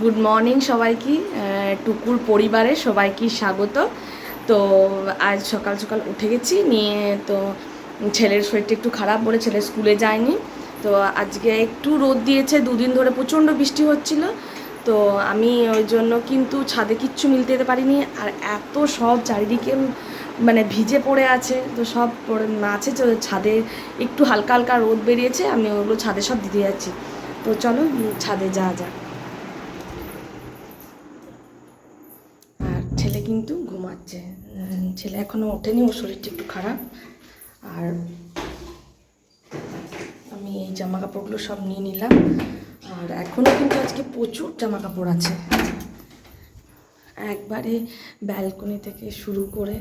Good morning সবাইকে টুকুর পরিবারে সবাইকে স্বাগত। তো আজ সকাল সকাল উঠে গেছি, নিয়ে তো ছেলের শরীরটা একটু খারাপ বলে ছেলে স্কুলে যায়নি। তো আজকে একটু রোদ দিয়েছে, দুদিন ধরে প্রচণ্ড বৃষ্টি হচ্ছিল। তো আমি ওই জন্য কিন্তু ছাদে কিচ্ছু মিলতে যেতে পারিনি, আর এত সব চারিদিকে মানে ভিজে পড়ে আছে। তো সব পড়ে আছে, তো ছাদে একটু হালকা হালকা রোদ বেরিয়েছে, আমি ওগুলো ছাদে সব দিতে যাচ্ছি। তো চলো ছাদে যাওয়া যাক আর ছেলে কিন্তু ঘুমাচ্ছে। ছেলে এখনও ওঠেনি, ওর শরীরটা একটু খারাপ। আর আমি এই জামা কাপড়গুলো সব নিয়ে নিলাম। আর এখনও কিন্তু আজকে প্রচুর জামা কাপড় আছে। একবারে ব্যালকনি থেকে শুরু করে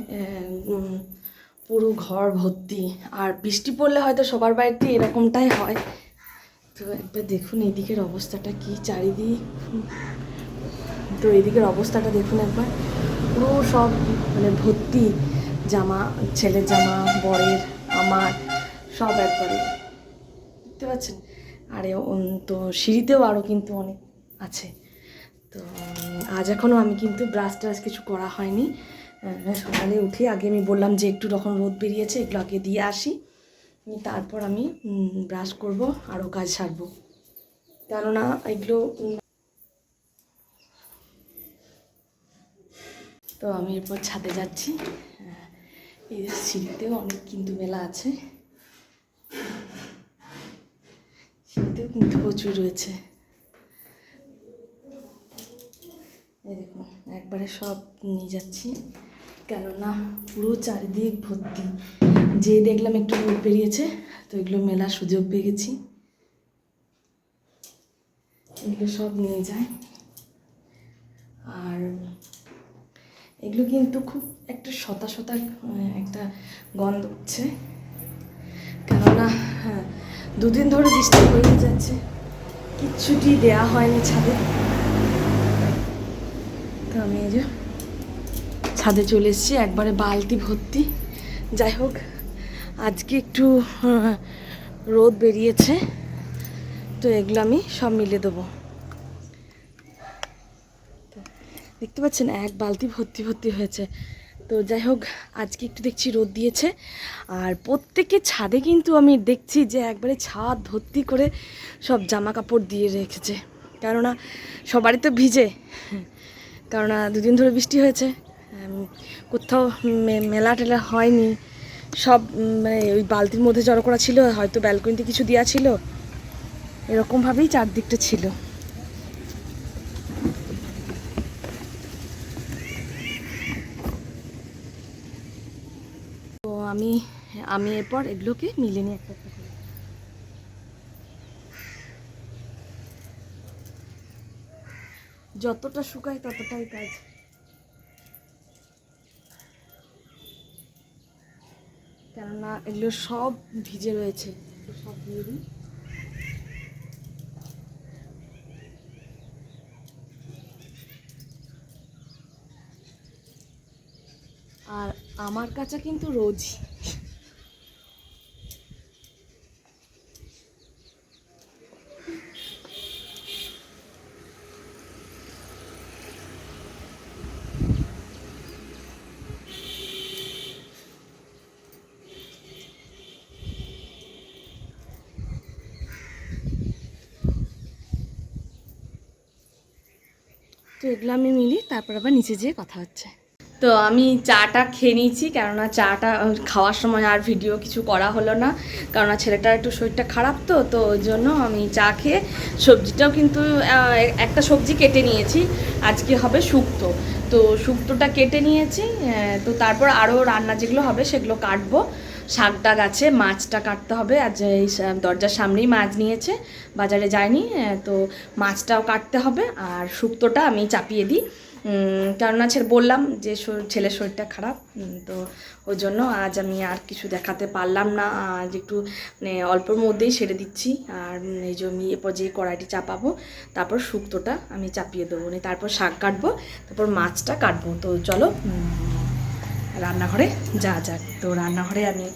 পুরো ঘর ভর্তি। আর বৃষ্টি পড়লে হয়তো সবার বাড়িতে এরকমটাই হয়। তো একবার দেখুন এদিকের অবস্থাটা কি, চারিদিক, তো এদিকের অবস্থাটা দেখুন একবার। পুরো সব মানে ভর্তি, জামা, ছেলের জামা, বরের, আমার, সব একবারে। দেখতে পাচ্ছেন? আরে তো সিঁড়িতেও আরও কিন্তু অনেক আছে। তো আজ এখনও আমি কিন্তু ব্রাশ ট্রাশ কিছু করা হয়নি। সকালে উঠে আগে আমি বললাম যে একটু যখন রোদ বেরিয়েছে এগুলো আগে দিয়ে আসি। তারপর আমি ব্রাশ করব আরও কাজ সারবো। কেননা এগুলো তো আমি এরপর ছাদে যাচ্ছি। এই সিঁড়িতেও অনেক কিন্তু মেলা আছে। সিঁড়িতেও কিন্তু প্রচুর রয়েছে। এই দেখুন, একবারে সব নিয়ে যাচ্ছি। কেননা পুরো চারিদিক ভর্তি। যে দেখলাম একটু রোদ বেরিয়েছে তো এগুলো মেলার সুযোগ পেয়ে গেছি। এগুলো সব নিয়ে যায়। আর এগুলো কিন্তু খুব একটা শতা শতা একটা গন্ধ উঠছে কেননা হ্যাঁ দুদিন ধরে বৃষ্টি হয়ে যাচ্ছে। কিচ্ছুটি দেয়া হয়নি ছাদে। তো আমি এই যে ছাদে চলে এসেছি, একবারে বালতি ভর্তি। যাই হোক, আজকে একটু রোদ বেরিয়েছে। তো এগুলো আমি সব মিলে দেবো তো দেখতে পাচ্ছেন, এক বালতি ভর্তি ভর্তি হয়েছে। তো যাই হোক, আজকে একটু দেখছি রোদ দিয়েছে। আর প্রত্যেকের ছাদে কিন্তু আমি দেখছি যে একবারে ছাদ ভর্তি করে সব জামা কাপড় দিয়ে রেখেছে। কেননা সবারই তো ভিজে। কেননা দুদিন ধরে বৃষ্টি হয়েছে। কোথাও মেলা টেলা হয়নি। সব মানে ওই বালতির মধ্যে জড়ো করা ছিল, হয়তো ব্যালকনিতে কিছু দেওয়া ছিল। এরকমভাবেই চারদিকটা ছিল। তো আমি আমি এরপর এগুলোকে মিলে নিয়ে একটা যতটা শুকায় ততটাই কাজ। কেননা এগুলো সব ভিজে রয়েছে। সব দিয়ে দিই। আর আমার কাছে কিন্তু রোজই। তো এগুলো আমি মিলি তারপর আবার নিচে যেয়ে কথা হচ্ছে। তো আমি চাটা খেয়ে নিয়েছি, কেননা চাটা খাওয়ার সময় আর ভিডিও কিছু করা হলো না। কেননা ছেলেটার একটু শরীরটা খারাপ তো তো ওই জন্য আমি চা খেয়ে সবজিটাও কিন্তু একটা সবজি কেটে নিয়েছি। আজকে হবে শুক্তো। তো শুক্তোটা কেটে নিয়েছি তো তারপর আরও রান্না যেগুলো হবে সেগুলো কাটবো। শাকটা গাছে, মাছটা কাটতে হবে। আজ এই দরজার সামনেই মাছ নিয়েছে, বাজারে যায়নি তো মাছটাও কাটতে হবে। আর শুক্তোটা আমি চাপিয়ে দিই। কেননা ছেলে বললাম যে ছেলের শরীরটা খারাপ তো ওই জন্য আজ আমি আর কিছু দেখাতে পারলাম না। আজ একটু মানে অল্পর মধ্যেই সেরে দিচ্ছি। আর এই যে আমি এরপর যে কড়াইটি চাপাবো, তারপর শুক্তোটা আমি চাপিয়ে দেবো তারপর শাক কাটবো, তারপর মাছটা কাটবো। তো চলো রান্নাঘরে যা যাক। তো রান্নাঘরে আমি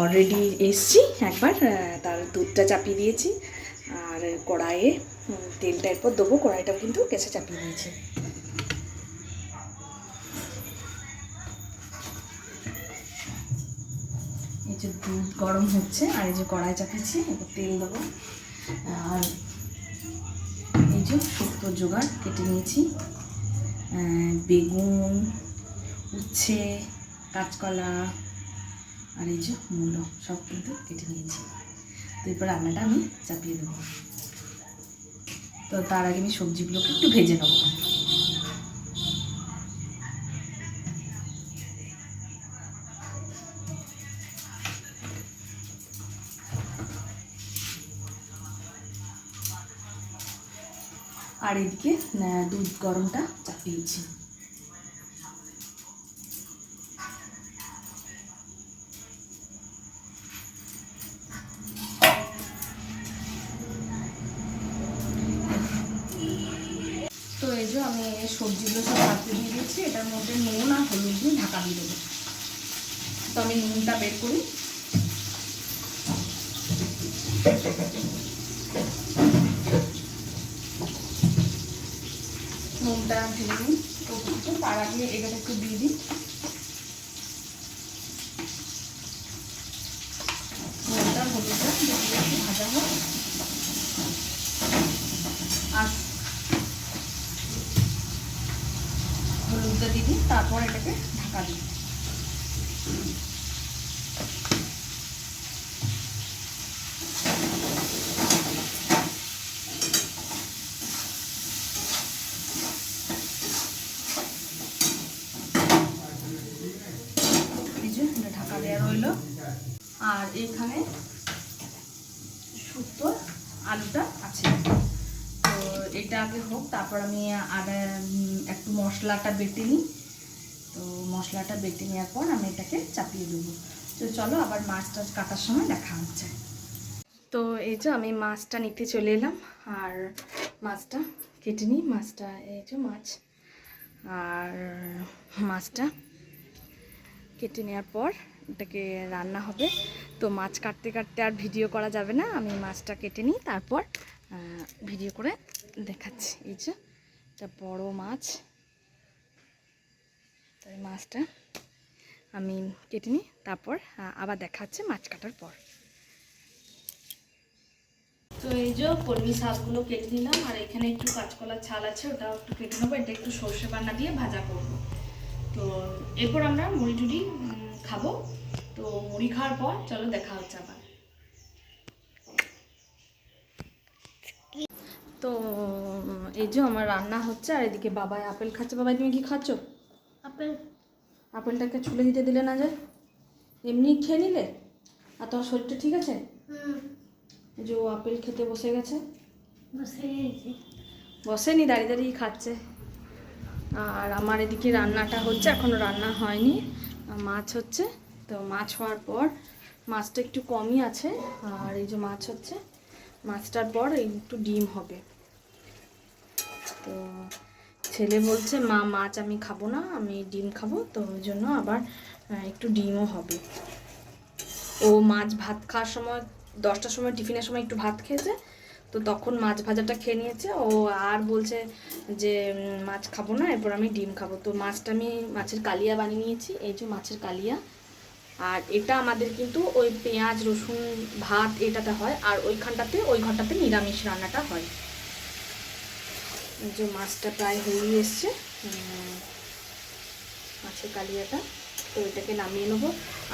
অলরেডি এসছি, একবার তার দুধটা চাপিয়ে দিয়েছি। আর কড়াইয়ে তেলটা এরপর দেবো, কড়াইটাও কিন্তু গ্যাসে চাপিয়ে দিয়েছি। দুধ গরম হচ্ছে, আর এই যে কড়াই চাপিয়েছি, এবার তেল দেবো। আর এই যে শুক্তোর জোগাড় কেটে নিয়েছি। বেগুন, উচ্ছে, কাঁচকলা, আর এই যে মূলো, সব কিন্তু কেটে নিয়েছি। তো এরপর রান্নাটা আমি চাপিয়ে দেবো। তো তার আগে আমি সবজিগুলোকে একটু ভেজে নেব। আর এদিকে দুধ গরমটা চাপিয়েছি তো এই যে আমি সবজিগুলো সব ভাজতে দিয়ে দিয়েছি এটার মধ্যে নুন আর হলুদ দিয়ে ঢাকা দিয়ে দেবো। তো আমি নুনটা বের করি। নুনটা ভেঙে এটা একটু দিয়ে দিই নুনটা হলুদটা দিয়ে একটু ভাজা হোক আর হলুদটা দিয়ে দিই তারপর এটাকে ঢাকা দিই এই যে এটা ঢাকা দেওয়া রইল আর এখানে শুক্তোর আলুটা আছে। তো এটা আগে হোক, তারপর আমি আদা একটু মশলাটা বেটে নিই। তো মশলাটা বেটে নেওয়ার পর আমি এটাকে চাপিয়ে দেবো। তো চলো আবার মাছটা কাটার সময় দেখা হচ্ছে। তো এই যে আমি মাছটা নিতে চলে এলাম, আর মাছটা কেটে নিই। মাছটা, এই যে মাছ, আর মাছটা কেটে নেওয়ার পর এটাকে রান্না হবে। তো মাছ কাটতে কাটতে আর ভিডিও করা যাবে না। আমি মাছটা কেটে নিই, তারপর ভিডিও করে দেখাচ্ছি। এই যে একটা বড় মাছ। তো এই মাছটা আমি কেটে নিই, তারপর আবার দেখাচ্ছে মাছ কাটার পর। তো এই যে কলমি শাকগুলো কেটে নিলাম, আর এখানে একটু কাঁচকলার ছাল আছে, ওটাও একটু কেটে নেব। এটা একটু সর্ষে বান্না দিয়ে ভাজা করব। তো এরপর আমরা মুড়ি টুড়ি খাব। তো মুড়ি খাওয়ার পর চলো দেখা হচ্ছে আবার। তো এই যে আমার রান্না হচ্ছে আর এদিকে বাবাই আপেল খাচ্ছে। বাবাই তুমি কি খাচ্ছ? আপেল। আপেলটাকে ছুলে দিতে দিলে না যে এমনি খেয়ে নিলে? আর তোমার শরীরটা ঠিক আছে? যে ও আপেল খেতে বসে গেছে। বসে গেছি। বসেনি দাঁড়িয়ে দাঁড়িয়ে খাচ্ছে। আর আমার এদিকে রান্নাটা হচ্ছে এখনও রান্না হয়নি। মাছ হচ্ছে। তো মাছ হওয়ার পর মাছটা একটু কমই আছে, আর এই যে মাছ হচ্ছে, মাছটার পর একটু ডিম হবে। তো ছেলে বলছে, মা, মাছ আমি খাব না, আমি ডিম খাব, তো ওই জন্য আবার একটু ডিমও হবে। ও মাছ ভাত খাওয়ার সময়, দশটার সময়, টিফিনের সময় একটু ভাত খেয়েছে, তো তখন মাছ ভাজাটা খেয়ে নিয়েছে। ও আর বলছে যে মাছ খাব না, এরপর আমি ডিম খাব। তো মাছটা আমি মাছের কালিয়া বানিয়ে নিয়েছি, এই যে মাছের কালিয়া। আর এটা আমাদের কিন্তু ওই পেঁয়াজ, রসুন, ভাত এটাতে হয়, আর ওইখানটাতে, ওই ঘরটাতে নিরামিষ রান্নাটা হয়। যে মাছটা প্রায় হয়েই এসছে। মাছের কালিয়াটা, তো এটাকে নামিয়ে নেব।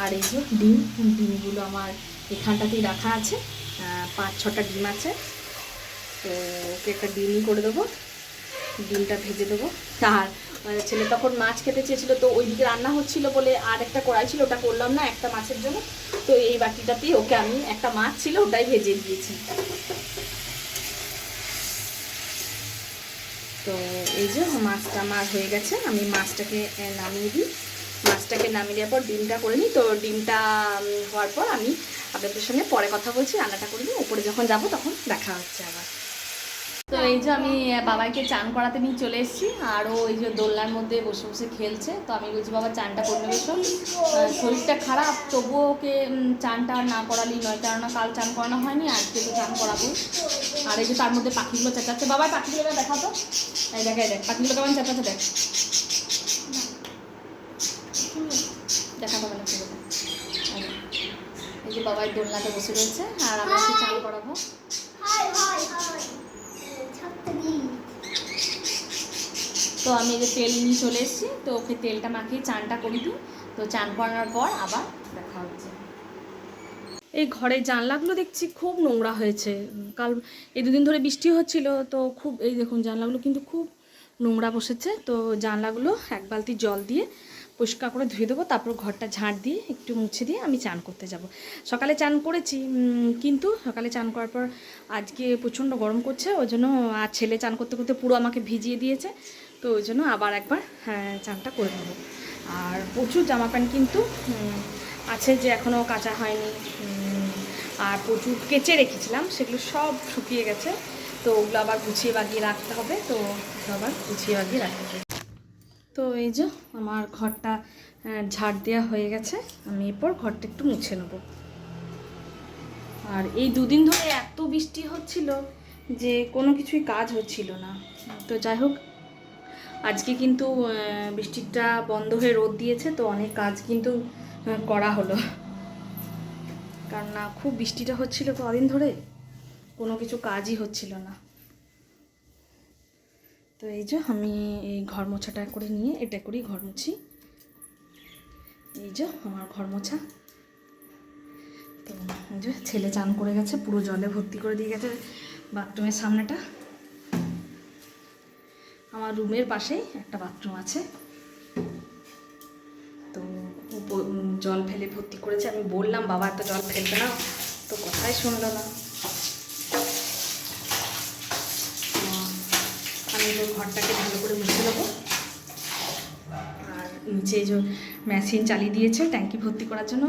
আর এই যে ডিম, ডিমগুলো আমার এখানটাতেই রাখা আছে। পাঁচ, ছটা ডিম আছে। তো ওকে একটা ডিমই করে দেবো। ডিমটা ভেজে দেবো। আর ছেলে তখন মাছ খেতে চেয়েছিল, তো ওইদিকে রান্না হচ্ছিল বলে আর একটা কড়াই ছিল, ওটা করলাম না একটা মাছের জন্য। তো এই বাটিটাতেই ওকে আমি একটা মাছ ছিল, ওটাই ভেজে দিয়েছি। তো এই যে মাছটা আমার হয়ে গেছে, আমি মাছটাকে নামিয়ে দিই। মাছটাকে নামিয়ে দেওয়ার পর ডিমটা করে নিই। তো ডিমটা হওয়ার পর আমি আপনাদের সঙ্গে পরে কথা বলছি, রান্নাটা করে নিই। উপরে যখন যাব তখন দেখা হচ্ছে আবার। তো এই যে আমি আহ, বাবাইকে চান করাতে নিয়ে চলে এসেছি আর ও এই যে দোলনার মধ্যে বসে বসে খেলছে তো আমি বলছি বাবা চানটা করে নেবে শরীরটা খারাপ তবুও ওকে চানটা না করালি নয় কেননা কাল চান করানো হয়নি আজকে তো চান করাবো। আর এই যে তার মধ্যে পাখিগুলো চেঁচাচ্ছে বাবা পাখিগুলো দেখা তো। এই দেখ এই দেখ পাখিগুলো কেমন চেঁচাচ্ছে দেখ। দেখা মানে পুরোটা। এই যে বাবাই দোলনাতে বসে রয়েছে আর আমি চান করাবো। তো আমি যে তেল নিয়ে চলে এসেছি, তো ওকে তেলটা মাখিয়ে চানটা করে দিই। তো চান করানোর পর আবার দেখা হচ্ছে। এই ঘরের জানলাগুলো দেখছি খুব নোংরা হয়েছে। কাল এই দুদিন ধরে বৃষ্টি হচ্ছিল, তো খুব এই দেখুন জানলাগুলো কিন্তু খুব নোংরা বসেছে। তো জানলাগুলো এক বালতি জল দিয়ে পরিষ্কার করে ধুয়ে দেবো, তারপর ঘরটা ঝাঁট দিয়ে একটু মুছে দিয়ে আমি চান করতে যাব। সকালে চান করেছি কিন্তু সকালে চান করার পর আজকে প্রচণ্ড গরম করছে, ওই জন্য আর ছেলে চান করতে করতে পুরো আমাকে ভিজিয়ে দিয়েছে। তো ওই জন্য আবার একবার হ্যাঁ, চানটা করে নেব। আর প্রচুর জামা প্যান্ট কিন্তু আছে যে এখনও কাঁচা হয়নি আর প্রচুর কেচে রেখেছিলাম সেগুলো সব শুকিয়ে গেছে। তো ওগুলো আবার গুছিয়ে বাগিয়ে রাখতে হবে তো আবার গুছিয়ে বাগিয়ে রাখতে হবে। তো এই যে আমার ঘরটা আহ, ঝাড় দেওয়া হয়ে গেছে আমি এরপর ঘরটা একটু মুছে নেব। আর এই দুদিন ধরে এত বৃষ্টি হচ্ছিল যে কোনো কিছুই কাজ হচ্ছিল না। তো যাই হোক আজকে কিন্তু বৃষ্টিটা বন্ধ হয়ে রোদ দিয়েছে, তো অনেক কাজ কিন্তু করা হলো। কারণ না, খুব বৃষ্টিটা হচ্ছিল কদিন ধরে, কোনো কিছু কাজই হচ্ছিল না। তো এই যে আমি এই ঘর মোছাটা করে নিয়ে, এটা করি ঘর মুছি। এই যে আমার ঘর মোছা। তো এই যে ছেলে চান করে গেছে, পুরো জলে ভর্তি করে দিয়ে গেছে বাথরুমের সামনেটা। আমার রুমের পাশেই একটা বাথরুম আছে। তো জল ফেলে ভর্তি করেছে। আমি বললাম, বাবা, এত জল ফেলবে না। তো কথাই শুনলো না। আমি এবার ঘরটাকে ভালো করে মুছে দেবো আর নিচে যে মেশিন চালিয়ে দিয়েছে, ট্যাঙ্কি ভর্তি করার জন্য।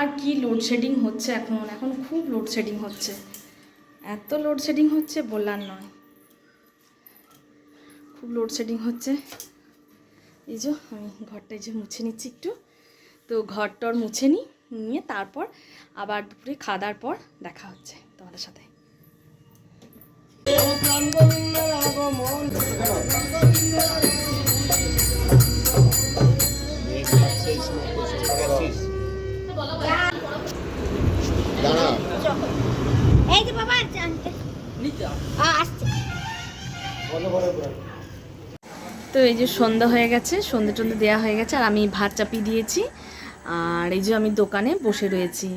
আর কি লোডশেডিং হচ্ছে এখন? এখন খুব লোডশেডিং হচ্ছে। এত লোডশেডিং হচ্ছে বললার নয়। খুব লোডশেডিং হচ্ছে। এই যে আমি ঘরটা এই যে মুছে নিচ্ছি একটু। তো ঘরটর মুছে নিই নিয়ে তারপর আবার দুপুরে খাওয়া দাওয়ার পর দেখা হচ্ছে তোমাদের সাথে। এই যে বাবা আসছে। তো এই যে সন্ধ্যা হয়ে গেছে, সন্ধ্যে টন্ধে দেওয়া হয়ে গেছে, আর আমি ভাত চাপিয়ে দিয়েছি। আর এই যে আমি দোকানে বসে রয়েছি।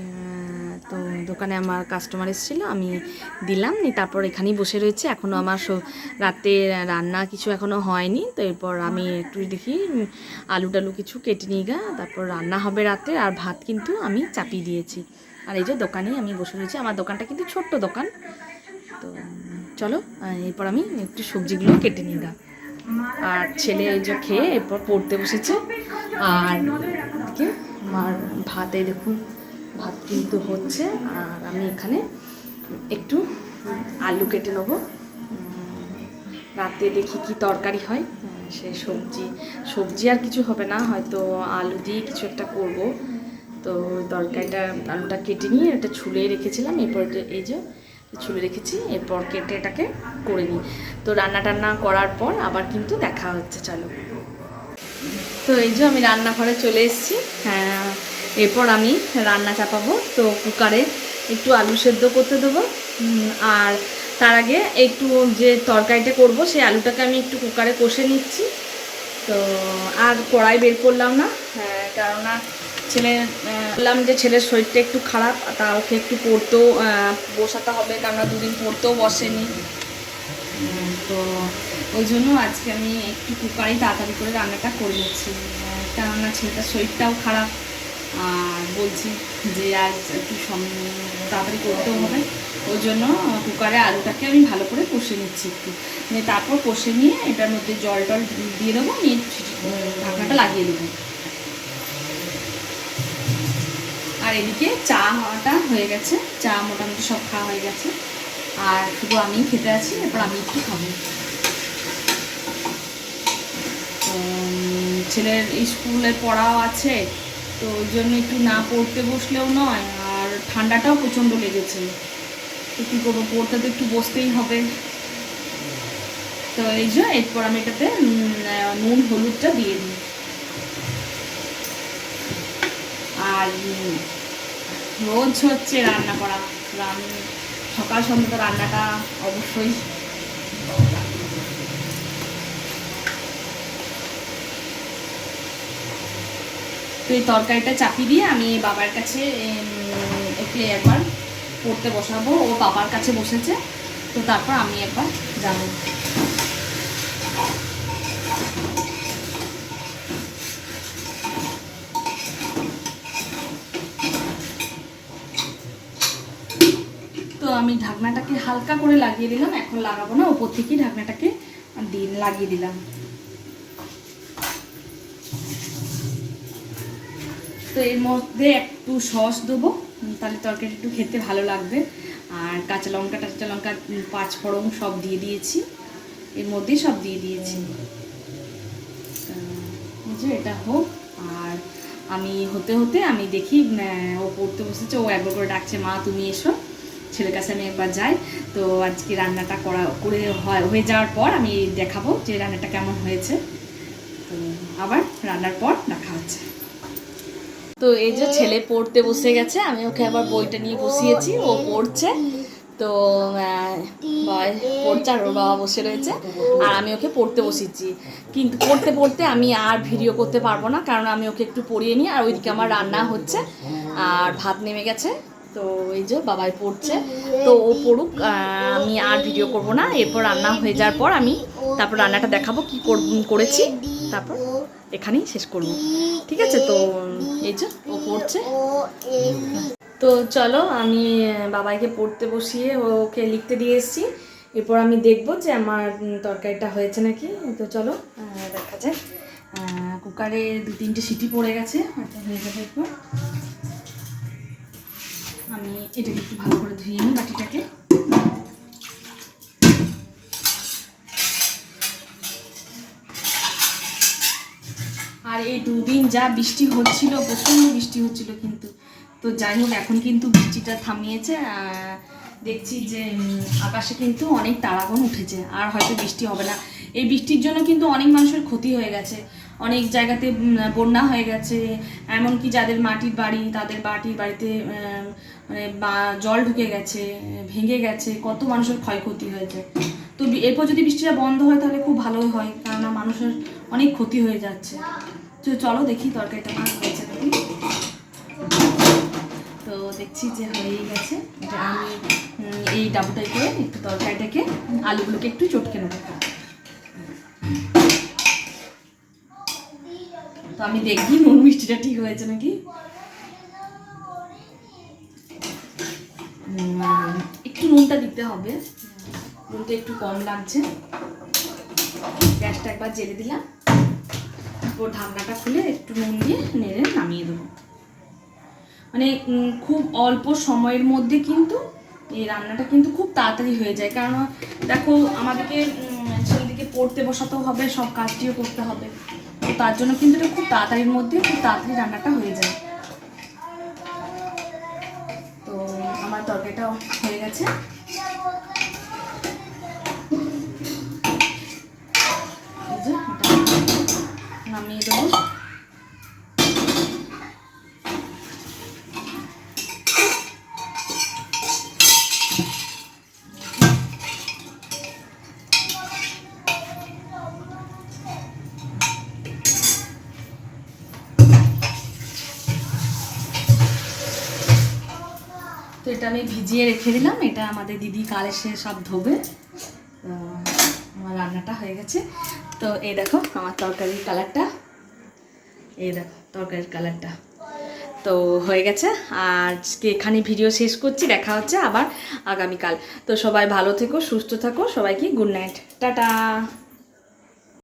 তো দোকানে আমার কাস্টমার এসেছিল, আমি দিলাম নি তারপর এখানেই বসে রয়েছে। এখনও আমার রাতে রান্না কিছু এখনও হয়নি, তো এরপর আমি একটু দেখি আলু টালু কিছু কেটে নিয়ে গা, তারপর রান্না হবে রাতে, আর ভাত কিন্তু আমি চাপিয়ে দিয়েছি। আর এই যে দোকানেই আমি বসে রয়েছি, আমার দোকানটা কিন্তু ছোট্ট দোকান। তো, চলো এরপর আমি একটু সবজিগুলো কেটে নিয়ে গা। আর ছেলে এই যে খেয়ে এরপর পড়তে বসেছে। আর এদিকে আমার ভাতে দেখুন, ভাত কিন্তু হচ্ছে। আর আমি এখানে একটু আলু কেটে নেব। রাতে দেখি কি তরকারি হয়। সে সবজি সবজি আর কিছু হবে না, হয়তো আলু দিয়ে কিছু একটা করব। তো তরকারিটা, আলুটা কেটে নিয়ে এটা ছুলে রেখেছিলাম। এরপর এই যে ছুলে রেখেছি এরপর কেটে এটাকে করে নিই। তো রান্না টান্না করার পর আবার কিন্তু দেখা হচ্ছে চলো। তো এই যে আমি রান্নাঘরে চলে এসেছি। হ্যাঁ এরপর আমি রান্না চাপাবো। তো কুকারে একটু আলু সেদ্ধ করতে দেবো। আর তার আগে একটু যে তরকারিটা করব সেই আলুটাকে আমি একটু কুকারে কষে নিচ্ছি। তো আর কড়াই বের করলাম না। হ্যাঁ, কেননা ছেলে বললাম যে ছেলের শরীরটা একটু খারাপ তা ওকে একটু পড়তেও বসাতে হবে কেননা দুদিন পড়তেও বসেনি। তো ওই জন্য আজকে আমি একটু কুকারেই তাড়াতাড়ি করে রান্নাটা করে নিচ্ছি। কেননা ছেলেটার শরীরটাও খারাপ আর বলছি যে আজ একটু তাড়াতাড়ি করতেও হবে। ওই জন্য কুকারে আলুটাকে আমি ভালো করে কষে নিচ্ছি একটু। নিয়ে তারপর কষে নিয়ে এটার মধ্যে জল টল দিয়ে দেবো নিয়ে উম, ঢাকনাটা লাগিয়ে দেবো। আর এদিকে চা হওয়াটা হয়ে গেছে। চা মোটামুটি সব খাওয়া হয়ে গেছে। আর শুধু আমি খেতে আছি, এরপর আমি একটু খাব। ছেলের স্কুলে পড়াও আছে, তো ওই জন্য একটু না পড়তে বসলেও নয়, আর ঠান্ডাটাও প্রচণ্ড লেগেছে। তো কী করব, পড়তে তো একটু বসতেই হবে। তো এই যে, এরপর আমি এটাতে নুন, হলুদটা দিয়ে দিই। আর রোজ হচ্ছে রান্না করা। রান সকাল সন্ধ্যা তো রান্নাটা অবশ্যই তো এই তরকারিটা চাপিয়ে দিয়ে আমি বাবার কাছে ওকে একবার পড়তে বসাবো। ও বাবার কাছে বসেছে। তো তারপর আমি একবার যাব তো আমি ঢাকনাটাকে হালকা করে লাগিয়ে দিলাম, এখন লাগাবো না, ওপর থেকেই ঢাকনাটাকে দিন লাগিয়ে দিলাম। তো এর মধ্যে একটু সস দেবো তাহলে তরকারি একটু খেতে ভালো লাগবে। আর কাঁচা লঙ্কা, টাচা লঙ্কা পাঁচ ফোড়ন সব দিয়ে দিয়েছি। এর মধ্যেই সব দিয়ে দিয়েছি। যে এটা হোক, আর আমি হতে হতে আমি দেখি ও পড়তে বসেছে, ও একবার করে ডাকছে, মা, তুমি এসো। ছেলের কাছে আমি একবার যাই। তো আজকে রান্নাটা করা, করে হয়, হয়ে যাওয়ার পর আমি দেখাবো যে রান্নাটা কেমন হয়েছে। তো আবার রান্নার পর দেখা হচ্ছে। তো এই যে ছেলে পড়তে বসে গেছে, আমি ওকে আবার বইটা নিয়ে বসিয়েছি, ও পড়ছে। তো পড়ছে আর ওর বাবা বসে রয়েছে, আর আমি ওকে পড়তে বসিয়েছি। কিন্তু পড়তে পড়তে আমি আর ভিডিও করতে পারব না, কারণ আমি ওকে একটু পড়িয়ে নিই, আর ওইদিকে আমার রান্না হচ্ছে, আর ভাত নেমে গেছে। তো এই যে বাবাই পড়ছে তো ও পড়ুক আমি আর ভিডিও করব না। এরপর রান্না হয়ে যাওয়ার পর আমি তারপর রান্নাটা দেখাবো কি কর- করেছি। তারপর এখানেই শেষ করব। ঠিক আছে? তো এই যে ও পড়ছে। তো চলো আমি বাবাইকে পড়তে বসিয়ে ওকে লিখতে দিয়ে এসেছি। এরপর আমি দেখব যে আমার তরকারিটা হয়েছে নাকি। তো চলো দেখা যায় কুকারে দু তিনটে সিটি পড়ে গেছে হয়তো হয়ে যাবে এরপর আমি এটাকে একটু ভালো করে ধুয়ে নিই বাটিটাকে। আর এই দুদিন যা বৃষ্টি হচ্ছিল, প্রচণ্ড বৃষ্টি হচ্ছিল কিন্তু। তো যাই হোক, এখন কিন্তু বৃষ্টিটা থামিয়েছে দেখছি যে আকাশে কিন্তু অনেক তারাগণ উঠেছে, আর হয়তো বৃষ্টি হবে না। এই বৃষ্টির জন্য কিন্তু অনেক মানুষের ক্ষতি হয়ে গেছে। অনেক জায়গাতে বন্যা হয়ে গেছে, এমনকি যাদের মাটির বাড়ি, তাদের মাটির বাড়িতে মানে জল ঢুকে গেছে, ভেঙে গেছে, কত মানুষের ক্ষয়ক্ষতি হয়েছে। তো এরপর যদি বৃষ্টিটা বন্ধ হয় তাহলে খুব ভালোই হয়, কেননা মানুষের অনেক ক্ষতি হয়ে যাচ্ছে। তো চলো দেখি তরকারিটা আমার হয়েছে তো দেখছি যে হয়েই গেছে, এটা আমি এই ডাবুটাই করে একটু তরকারিটাকে, আলুগুলোকে একটু চটকে নেব। তো আমি দেখি নুন মিষ্টিটা ঠিক হয়েছে নাকি। একটু নুনটা দিতে হবে। নুনটা একটু কম লাগছে। গ্যাসটা একবার জেলে দিলাম। তারপর ঢাকনাটা খুলে একটু নুন দিয়ে নেড়ে নামিয়ে দেবো। মানে খুব অল্প সময়ের মধ্যে কিন্তু এই রান্নাটা কিন্তু খুব তাড়াতাড়ি হয়ে যায়। কারণ, দেখো, আমাদেরকে ছেলেদিকে পড়তে বসাতেও হবে, সব কাজটিও করতে হবে। তো তার জন্য কিন্তু এটা খুব তাড়াতাড়ির মধ্যে খুব তাড়াতাড়ি রান্নাটা হয়ে যায়। আমার তরকারিটাও হয়ে গেছে। নামিয়ে দেবো। আমি ভিজিয়ে রেখে দিলাম। এটা আমাদের দিদি কাল এসে সব ধোবে। আমার রান্নাটা হয়ে গেছে। তো এই দেখো, আমার তরকারির কালারটা। এই দেখো, তরকারির কালারটা। তো হয়ে গেছে। আজকে এখানে ভিডিও শেষ করছি। দেখা হচ্ছে আবার আগামীকাল। তো সবাই ভালো থেকো, সুস্থ থাকো। সবাইকে গুড নাইট। টাটা।